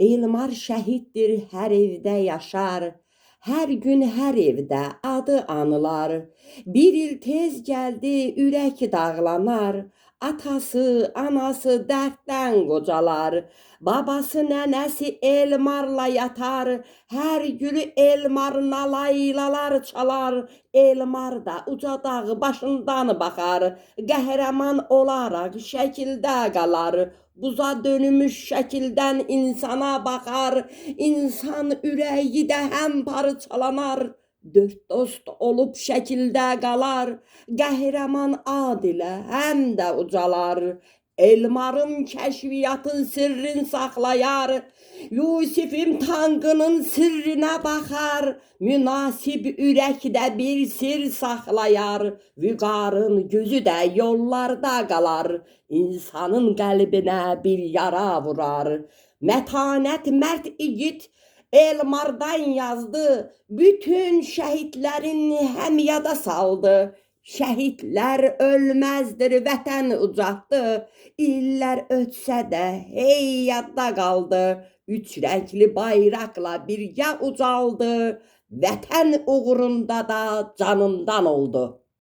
Elmar şəhiddir, hər evdə yaşar. Hər gün hər evdə adı anılar. Bir il tez gəldi, ürək dağlanar. Atası, anası dərddən qocalar. Babası, nənəsi Elmarla yatar. Hər günü Elmar nalaylalar çalar. Elmar da uca dağ başından baxar. Qəhrəman olaraq şəkildə qalar. Buza dönmüş şəkildən insana baxar. İnsan ürəyi də həm parçalanar. Dörd dost olub şəkildə qalar. Qəhrəman Adilə həm də ucalar. Elmarın kəşfiyyatın sirrin saxlayar. Yusifin tankının sirrinə baxar. Münasib ürəkdə bir sir saxlayar. Vüqarın gözü də yollarda qalar. İnsanın qəlbinə bir yara vurar. Mətanət mərd igid Elmardan yazdı. Bütün şəhidlərin həm yada saldı. Şəhidlər ölməzdir, vətən ucaltdı. İllər ötsə də hey yadda qaldı. Üç rəngli bayraqla birgə ucaldı. Vətən uğrunda da canından oldu.